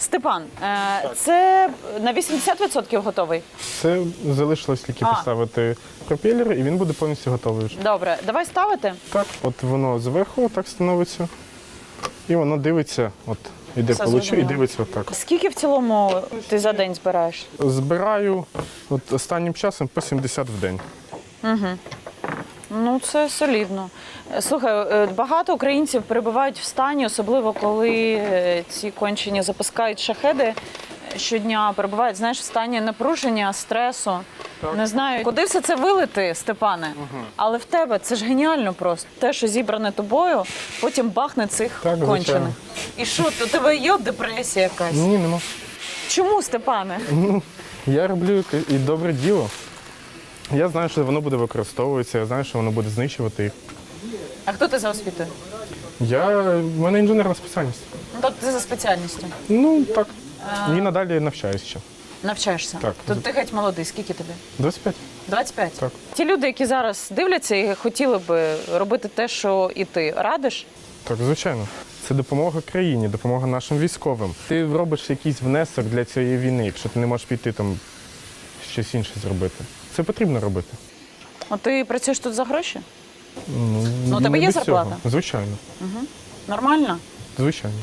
Степан, е, це на 80% готовий. Це залишилось тільки А. поставити пропелер, і він буде повністю готовий вже. Добре, давай ставити. Так, от воно зверху так становиться, і воно дивиться, от іде Все по лучу і зрозуміло. дивиться отак. Скільки в цілому ти за день збираєш? Збираю от останнім часом по 70 в день. Ну, це солідно. Слухай, е, багато українців перебувають в стані, особливо коли е, ці кончені запускають шахеди е, щодня, перебувають, знаєш, в стані напруження, стресу. Не знаю, куди все це вилити, Степане. Але в тебе це ж геніально просто. Те, що зібране тобою, потім бахне цих Так, кончених. І що, у тебе є депресія якась? Ні, нема. Чому, Степане? Я роблю і добре діло. Я знаю, що воно буде використовуватися, я знаю, що воно буде знищувати їх. А хто ти за освітою? Я в мене інженерна спеціальність. Ну, тобто ти за спеціальністю. Ну так. І надалі навчаюся ще. Навчаєшся. Так. Тут ти геть молодий. Скільки тобі? 25. 25? Так. Ті люди, які зараз дивляться і хотіли би робити те, що і ти радиш. Так, звичайно. Це допомога країні, допомога нашим військовим. Ти робиш якийсь внесок для цієї війни, якщо ти не можеш піти там щось інше зробити. Це потрібно робити. А ти працюєш тут за гроші? Ну, Ну, у тебе не є без зарплата? цього. Звичайно. Нормально? Звичайно.